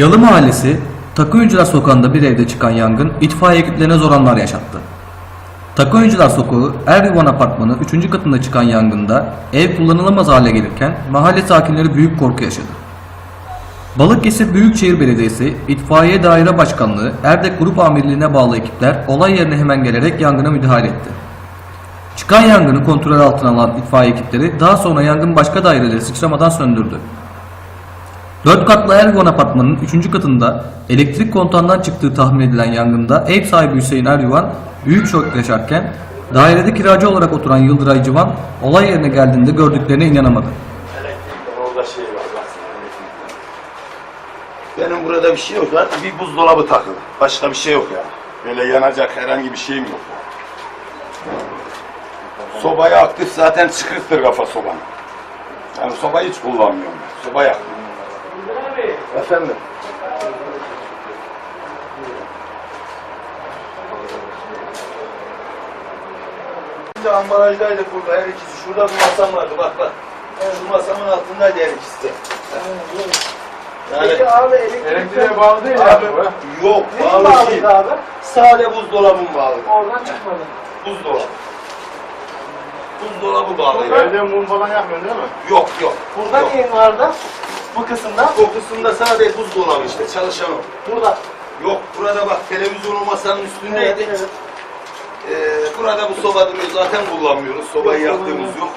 Yalı Mahallesi, Takıyüncüler Sokağı'nda bir evde çıkan yangın itfaiye ekiplerine zor anlar yaşattı. Takıyüncüler Sokağı, Erdoğan Apartmanı 3. katında çıkan yangında ev kullanılamaz hale gelirken mahalle sakinleri büyük korku yaşadı. Balıkesir Büyükşehir Belediyesi, İtfaiye Daire Başkanlığı, Erdek Grup Amirliğine bağlı ekipler olay yerine hemen gelerek yangına müdahale etti. Çıkan yangını kontrol altına alan itfaiye ekipleri daha sonra yangın başka daireleri sıçramadan söndürdü. Dört katlı Ergon Apartmanı'nın 3. katında elektrik kontağından çıktığı tahmin edilen yangında ev sahibi Hüseyin Eryuvan büyük şok yaşarken dairede kiracı olarak oturan Yıldıray Civan olay yerine geldiğinde gördüklerine inanamadı. Şey. Benim burada bir şey yok lan. Bir buzdolabı takılı. Başka bir şey yok ya. Böyle yanacak herhangi bir şeyim yok. Sobayı aktif zaten çıkıktır kafa sobanın. Yani sobayı hiç kullanmıyorum. Soba yaktım. Efendim? Şimdi ambalajdaydı burada her ikisi. Şurada bir masam vardı bak bak. Şu masamın altındaydı her ikisi de. Yani, Peki abi elektrik Elektriğe bağlı değil yani Abi, bu. yok Neyin bağlı değil. bağlıydı abi? Sade buzdolabım bağlı. Oradan çıkmadı. Buzdolabı. Buzdolabı bağlı. Evde mum falan yakmıyorsun değil mi? Yok yok. Burada yok. neyin vardı? Bu kısımda. O kısımda sadece buzdolabı işte çalışan o. Burada. Yok burada bak televizyonu masanın üstündeydi. Evet, evet. Ee, burada bu soba zaten kullanmıyoruz. Sobayı yaktığımız yok.